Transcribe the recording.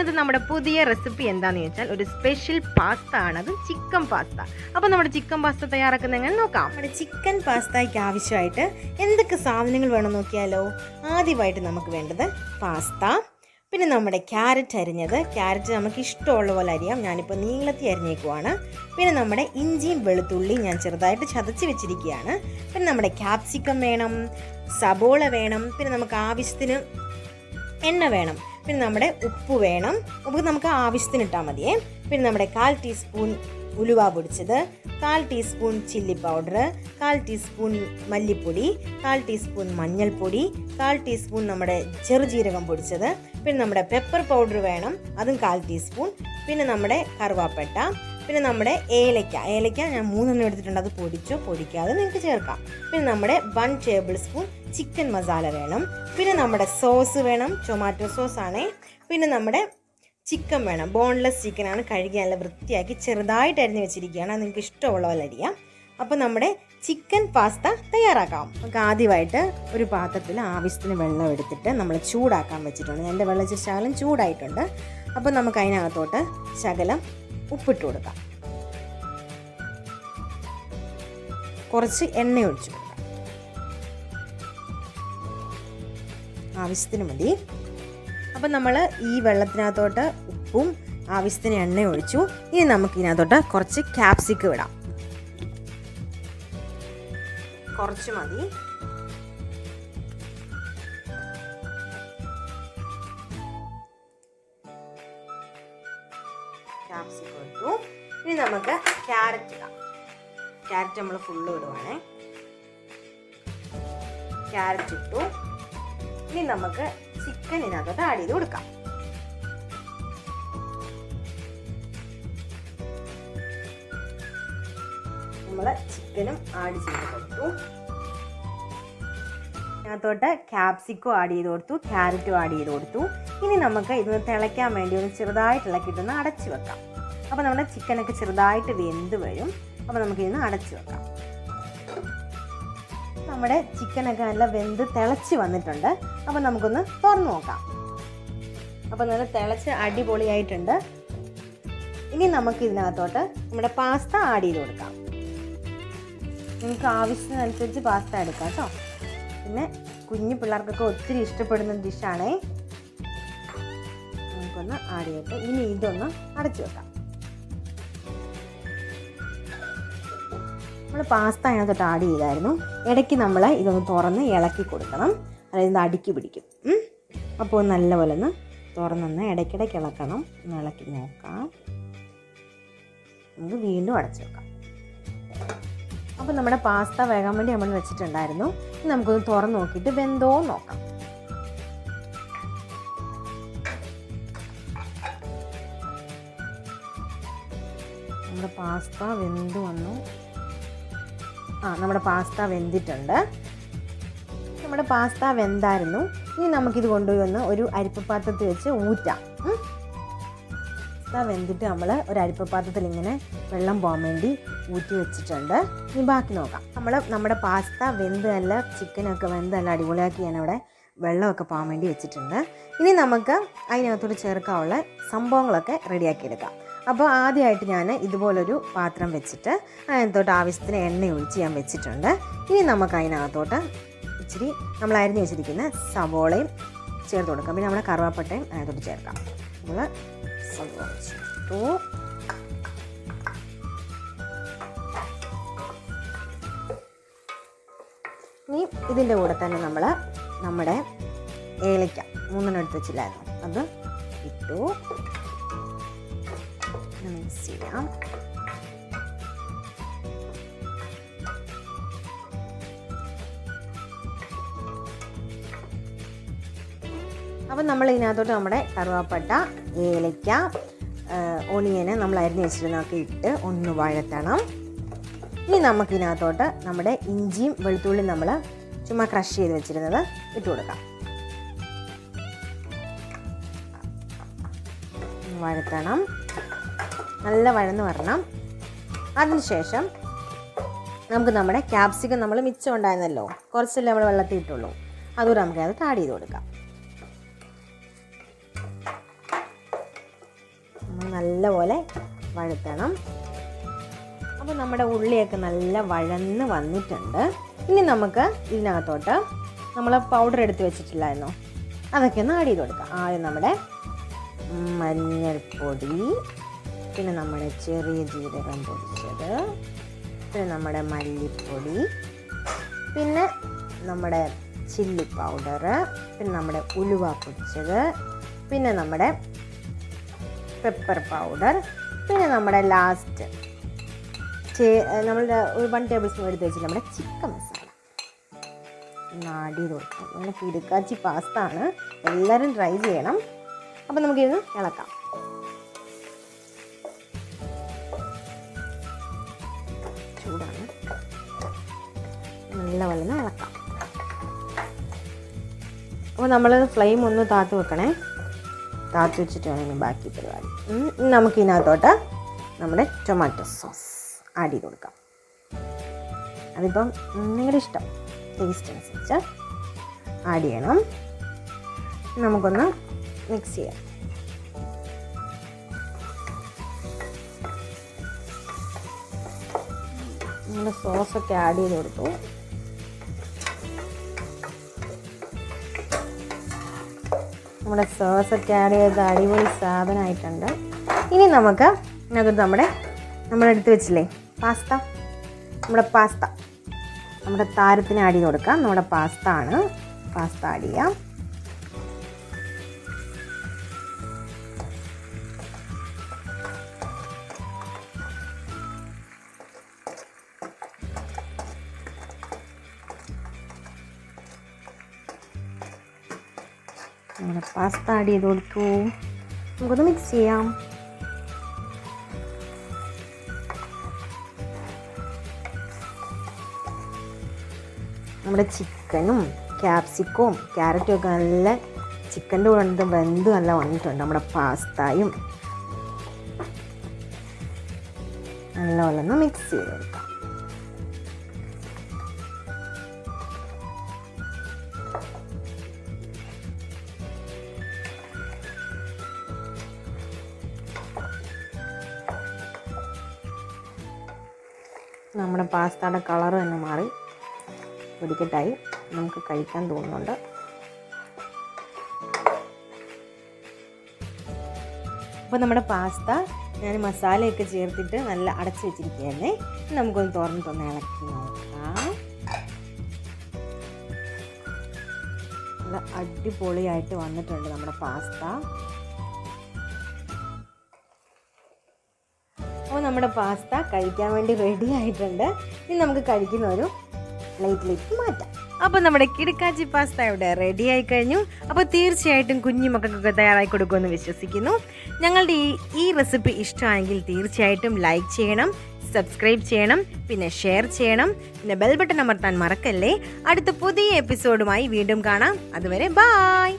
ഇന്നത്തെ നമ്മുടെ പുതിയ റെസിപ്പി എന്താണെന്ന് ചോദിച്ചാൽ ഒരു സ്പെഷ്യൽ പാസ്ത ആണ്. അത് ചിക്കൻ പാസ്ത. അപ്പോൾ നമ്മുടെ ചിക്കൻ പാസ്ത തയ്യാറാക്കുന്ന എങ്ങനെ നോക്കാം? നമ്മുടെ ചിക്കൻ പാസ്തയ്ക്ക് ആവശ്യമായിട്ട് എന്തൊക്കെ സാധനങ്ങൾ വേണം നോക്കിയാലോ? ആദ്യമായിട്ട് നമുക്ക് വേണ്ടത് പാസ്ത. പിന്നെ നമ്മുടെ ക്യാരറ്റ് അരിഞ്ഞത്. ക്യാരറ്റ് നമുക്ക് ഇഷ്ടമുള്ള പോലെ അരിയാം. ഞാനിപ്പോൾ നീളത്തി അരിഞ്ഞേക്കുവാണ്. പിന്നെ നമ്മുടെ ഇഞ്ചിയും വെളുത്തുള്ളിയും ഞാൻ ചെറുതായിട്ട് ചതച്ച് വെച്ചിരിക്കുകയാണ്. പിന്നെ നമ്മുടെ ക്യാപ്സിക്കം വേണം സബോള വേണം. പിന്നെ നമുക്ക് ആവശ്യത്തിന് എണ്ണ വേണം. പിന്നെ നമ്മുടെ ഉപ്പ് വേണം. ഉപ്പ് നമുക്ക് ആവശ്യത്തിന് ഇട്ടാൽ മതിയേ. പിന്നെ നമ്മുടെ കാൽ ടീസ്പൂൺ ഉലുവ പൊടിച്ചത് കാൽ ടീസ്പൂൺ ചില്ലി പൗഡർ കാൽ ടീസ്പൂൺ മല്ലിപ്പൊടി കാൽ ടീസ്പൂൺ മഞ്ഞൾപ്പൊടി കാൽ ടീസ്പൂൺ നമ്മുടെ ചെറുജീരകം പൊടിച്ചത് പിന്നെ നമ്മുടെ പെപ്പർ പൗഡർ വേണം അതും കാൽ ടീസ്പൂൺ പിന്നെ നമ്മുടെ കറുവാപ്പട്ട പിന്നെ നമ്മുടെ ഏലയ്ക്ക. ഏലയ്ക്ക ഞാൻ മൂന്നെണ്ണം എടുത്തിട്ടുണ്ട്. അത് പൊടിച്ചോ പൊടിക്കാതെ നിങ്ങൾക്ക് ചേർക്കാം. പിന്നെ നമ്മുടെ one tablespoon chicken masala വേണം. പിന്നെ നമ്മുടെ സോസ് വേണം. ടൊമാറ്റോ സോസ് ആണേ. പിന്നെ നമ്മുടെ ചിക്കൻ വേണം. ബോൺലെസ് ചിക്കനാണ് കഴുകി നല്ല വൃത്തിയാക്കി ചെറുതായിട്ട് അരിഞ്ഞ് വെച്ചിരിക്കുകയാണ്. നിങ്ങൾക്ക് ഇഷ്ടമുള്ള പോലെ അരിയാം. അപ്പോൾ നമ്മുടെ ചിക്കൻ പാസ്ത തയ്യാറാക്കാം. നമുക്ക് ആദ്യമായിട്ട് ഒരു പാത്രത്തിൽ ആവശ്യത്തിന് വെള്ളം എടുത്തിട്ട് നമ്മൾ ചൂടാക്കാൻ വെച്ചിട്ടുണ്ട്. എന്റെ വെള്ളം ശകലം ചൂടായിട്ടുണ്ട്. അപ്പോൾ നമുക്ക് അതിനകത്തോട്ട് ശകലം ഉപ്പിട്ട് കൊടുക്കാം. കുറച്ച് എണ്ണ ഒഴിച്ചു കൊടുക്കാം. ആവശ്യത്തിന് മതി. അപ്പം നമ്മൾ ഈ വെള്ളത്തിനകത്തോട്ട് ഉപ്പും ആവശ്യത്തിന് എണ്ണ ഒഴിച്ചു. ഇനി നമുക്ക് ഇതിനകത്തോട്ട് കുറച്ച് ക്യാപ്സിക്ക് ഇടാം. കുറച്ച് മതി. നമുക്ക് ക്യാരറ്റ് ഇടാം. ക്യാരറ്റ് നമ്മൾ ഫുള്ള് ഇടുവാണേ. ക്യാരറ്റ് ഇട്ടു. ഇനി നമുക്ക് ചിക്കൻ ഇതിനകത്തോട്ട് ആഡ് ചെയ്ത് കൊടുക്കാം. ചിക്കനും ആഡ് ചെയ്ത് കൊടുത്തു. അതിനകത്തോട്ട് ക്യാപ്സിക്കോ ആഡ് ചെയ്ത് കൊടുത്തു ക്യാരറ്റും ആഡ് ചെയ്ത് കൊടുത്തു. ഇനി നമുക്ക് ഇതൊന്ന് തിളയ്ക്കാൻ വേണ്ടി ഒന്ന് ചെറുതായിട്ട് ഇളക്കിയിട്ടൊന്ന് അടച്ചു വെക്കാം. അപ്പോൾ നമ്മുടെ ചിക്കനൊക്കെ ചെറുതായിട്ട് വെന്ത് വരും. അപ്പോൾ നമുക്ക് ഇതിന് അടച്ചു വെക്കാം. നമ്മുടെ ചിക്കനൊക്കെ നല്ല വെന്ത് തിളച്ച് വന്നിട്ടുണ്ട്. അപ്പോൾ നമുക്കൊന്ന് തുറന്നു നോക്കാം. അപ്പോൾ നല്ല തിളച്ച് അടിപൊളിയായിട്ടുണ്ട്. ഇനി നമുക്ക് ഇതിനകത്തോട്ട് നമ്മുടെ പാസ്ത ആഡ് ചെയ്ത് കൊടുക്കാം. നിങ്ങൾക്ക് ആവശ്യത്തിനനുസരിച്ച് പാസ്ത എടുക്കാം കേട്ടോ. പിന്നെ കുഞ്ഞു പിള്ളേർക്കൊക്കെ ഒത്തിരി ഇഷ്ടപ്പെടുന്ന ഡിഷാണേ നമുക്കൊന്ന് ആഡ് ചെയ്തിട്ട് ഇനി ഇതൊന്ന് അടച്ചു വെക്കാം. നമ്മൾ പാസ്ത അതിനകത്തോട്ട് ആഡ് ചെയ്തായിരുന്നു. ഇടയ്ക്ക് നമ്മൾ ഇതൊന്ന് തുറന്ന് ഇളക്കി കൊടുക്കണം. അതായത് ഇത് അടുക്കി പിടിക്കും. അപ്പോൾ നല്ലപോലെ ഒന്ന് തുറന്നൊന്ന് ഇടയ്ക്കിടയ്ക്ക് ഇളക്കണം. ഒന്ന് ഇളക്കി നോക്കാം. നമുക്ക് വീണ്ടും അടച്ചു വെക്കാം. അപ്പോൾ നമ്മുടെ പാസ്ത വേകാൻ വേണ്ടി നമ്മൾ വെച്ചിട്ടുണ്ടായിരുന്നു. നമുക്കൊന്ന് തുറന്ന് നോക്കിയിട്ട് വെന്തോ നോക്കാം. നമ്മുടെ പാസ്ത വെന്ത് വന്നു. ആ നമ്മുടെ പാസ്ത വെന്തിട്ടുണ്ട്. നമ്മുടെ പാസ്ത വെന്തായിരുന്നു. ഇനി നമുക്കിത് കൊണ്ടുപോയി വന്ന് ഒരു അരിപ്പ പാത്രത്തിൽ വെച്ച് ഊറ്റാം. പാസ്ത വെന്തിട്ട് നമ്മൾ ഒരു അരിപ്പ പാത്രത്തിൽ ഇങ്ങനെ വെള്ളം പോകാൻ വേണ്ടി ഊറ്റി വെച്ചിട്ടുണ്ട്. ഇനി ബാക്കി നോക്കാം. നമ്മൾ നമ്മുടെ പാസ്ത വെന്ത് നല്ല ചിക്കനൊക്കെ വെന്ത് നല്ല അടിപൊളിയാക്കി ഞാൻ അവിടെ വെള്ളമൊക്കെ പോകാൻ വേണ്ടി വെച്ചിട്ടുണ്ട്. ഇനി നമുക്ക് അതിനകത്തോട് ചേർക്കാനുള്ള സംഭവങ്ങളൊക്കെ റെഡിയാക്കി എടുക്കാം. അപ്പോൾ ആദ്യമായിട്ട് ഞാൻ ഇതുപോലൊരു പാത്രം വെച്ചിട്ട് അതിനകത്തോട്ട് ആവശ്യത്തിന് എണ്ണ ഒഴിച്ച് ഞാൻ വെച്ചിട്ടുണ്ട്. ഇനി നമുക്ക് അതിനകത്തോട്ട് ഇച്ചിരി നമ്മൾ അരിഞ്ഞ് വെച്ചിരിക്കുന്ന സവോളയും ചേർത്ത് കൊടുക്കാം. പിന്നെ നമ്മുടെ കറുവാപ്പട്ടയും അതിനകത്തോട്ട് ചേർക്കാം. നമ്മൾ സവോള ചേർത്തു. ഇനി ഇതിന്റെ കൂടെ തന്നെ നമ്മൾ നമ്മുടെ ഏലയ്ക്ക. മൂന്നെണ്ണം എടുത്ത് വെച്ചില്ലായിരുന്നു? അത് ഇട്ടു. മിക്സ് ചെയ്യാം അപ്പം നമ്മൾ ഇതിനകത്തോട്ട് നമ്മുടെ കറുവാപ്പട്ട ഏലയ്ക്ക ഒണിയന് നമ്മൾ അരിഞ്ഞ് വെച്ചിരുന്നൊക്കെ ഇട്ട് ഒന്ന് വഴത്തണം ഇനി നമുക്കിതിനകത്തോട്ട് നമ്മുടെ ഇഞ്ചിയും വെളുത്തുള്ളിയും നമ്മൾ ചുമ്മാ ക്രഷ് ചെയ്ത് വെച്ചിരുന്നത് ഇട്ട് കൊടുക്കാം. വഴത്തണം നല്ല വഴന്ന് വരണം. അതിനുശേഷം നമുക്ക് നമ്മുടെ ക്യാപ്സിക്കം നമ്മൾ മിച്ചം ഉണ്ടായിരുന്നല്ലോ. കുറച്ചല്ലേ നമ്മൾ വെള്ളത്തിൽ ഇട്ടുള്ളൂ. അതുകൂടെ നമുക്ക് അത് ആഡ് ചെയ്ത് കൊടുക്കാം. നല്ലപോലെ വഴുത്തണം അപ്പോൾ നമ്മുടെ ഉള്ളിയൊക്കെ നല്ല വഴന്ന് വന്നിട്ടുണ്ട്. ഇനി നമുക്ക് ഇതിനകത്തോട്ട് നമ്മൾ പൗഡർ എടുത്ത് വെച്ചിട്ടില്ലായിരുന്നോ? അതൊക്കെ ഒന്ന് ആഡ് ചെയ്ത് കൊടുക്കാം. ആദ്യം നമ്മുടെ മഞ്ഞൾപ്പൊടി പിന്നെ നമ്മുടെ ചെറിയ ജീരകം പൊടിച്ചത്. പിന്നെ നമ്മുടെ മല്ലിപ്പൊടി. പിന്നെ നമ്മുടെ ചില്ലി പൗഡർ പിന്നെ നമ്മുടെ ഉലുവ പൊടിച്ചത്. പിന്നെ നമ്മുടെ പെപ്പർ പൗഡർ പിന്നെ നമ്മുടെ ലാസ്റ്റ് നമ്മളുടെ ഒരു വൺ ടേബിൾ സ്പൂൺ എടുത്ത് വെച്ചിട്ട് നമ്മുടെ ചിക്കൻ മസാല നാടി തോട്ടം അങ്ങനെ കിടുക്കാച്ചി പാസ്ത ആണ്. എല്ലാവരും ട്രൈ ചെയ്യണം. അപ്പം നമുക്കിത് ഇളക്കാം. നല്ല ഒന്ന് ഇളക്കാം അപ്പോൾ നമ്മൾ ഫ്ലെയിം ഒന്ന് താത്ത് വെക്കണേ. താത്ത് വെച്ചിട്ട് വേണം ബാക്കി പരിപാടി. നമുക്കിതിനകത്തോട്ട് നമ്മുടെ ടൊമാറ്റോ സോസ് ആഡ് ചെയ്ത് കൊടുക്കാം. അതിപ്പം നിങ്ങളുടെ ഇഷ്ടം. ടേസ്റ്റ് അനുസരിച്ച് ആഡ് ചെയ്യണം. നമുക്കൊന്ന് മിക്സ് ചെയ്യാം. നമ്മുടെ സോസൊക്കെ ആഡ് ചെയ്ത് കൊടുത്തു. നമ്മുടെ സോസൊക്കെ ആഡ് ചെയ്ത് അടിപൊളി സാധനമായിട്ടുണ്ട് ഇനി നമുക്ക് ഇതിനകത്ത് നമ്മുടെ നമ്മളെടുത്ത് വെച്ചില്ലേ? പാസ്ത. നമ്മുടെ പാസ്ത. നമ്മുടെ താരത്തിന് ആഡ് ചെയ്ത് കൊടുക്കാം. നമ്മുടെ പാസ്ത ആണ്. പാസ്ത ആഡ് ചെയ്യാം. നമ്മുടെ പാസ്ത ആഡ് ചെയ്ത് കൊടുത്തു. നമുക്കൊന്ന് മിക്സ് ചെയ്യാം. നമ്മുടെ ചിക്കനും ക്യാപ്സിക്കവും ക്യാരറ്റും ഒക്കെ നല്ല ചിക്കന്റെ കൂടെ വന്നിട്ട് വെന്ത് നല്ല വന്നിട്ടുണ്ട് നമ്മുടെ പാസ്തയും. നല്ലപോലെ ഒന്ന് മിക്സ് ചെയ്ത് കൊടുക്കാം. നമ്മുടെ പാസ്തയുടെ കളർ തന്നെ മാറി. ഒരിക്കട്ടായി നമുക്ക് കഴിക്കാൻ തോന്നുന്നുണ്ട്. അപ്പോൾ നമ്മുടെ പാസ്ത ഞാൻ മസാലയൊക്കെ ചേർത്തിട്ട് നല്ല അടച്ചു വെച്ചിരിക്കുകയായിരുന്നേ നമുക്കൊന്ന് നമുക്കൊന്ന് തുറന്നിട്ടൊന്ന് ഇളക്കി നോക്കാം. നല്ല അടിപൊളിയായിട്ട് വന്നിട്ടുണ്ട് നമ്മുടെ പാസ്ത. നമ്മുടെ പാസ്ത കഴിക്കാൻ വേണ്ടി റെഡി ആയിട്ടുണ്ട്. ഇനി നമുക്ക് കഴിക്കുന്ന ഒരു പ്ലേറ്റിലേക്ക് മാറ്റാം. അപ്പോൾ നമ്മുടെ കിടക്കാച്ചി പാസ്ത ഇവിടെ റെഡി ആയി കഴിഞ്ഞു. അപ്പോൾ തീർച്ചയായിട്ടും കുഞ്ഞു മക്കൾക്കൊക്കെ തയ്യാറായി കൊടുക്കുമെന്ന് വിശ്വസിക്കുന്നു. ഞങ്ങളുടെ ഈ ഈ റെസിപ്പി ഇഷ്ടമായെങ്കിൽ തീർച്ചയായിട്ടും ലൈക്ക് ചെയ്യണം സബ്സ്ക്രൈബ് ചെയ്യണം പിന്നെ ഷെയർ ചെയ്യണം പിന്നെ ബെൽ ബട്ടൺ അമർത്താൻ മറക്കല്ലേ. അടുത്ത പുതിയ എപ്പിസോഡുമായി വീണ്ടും കാണാം. അതുവരെ ബായ്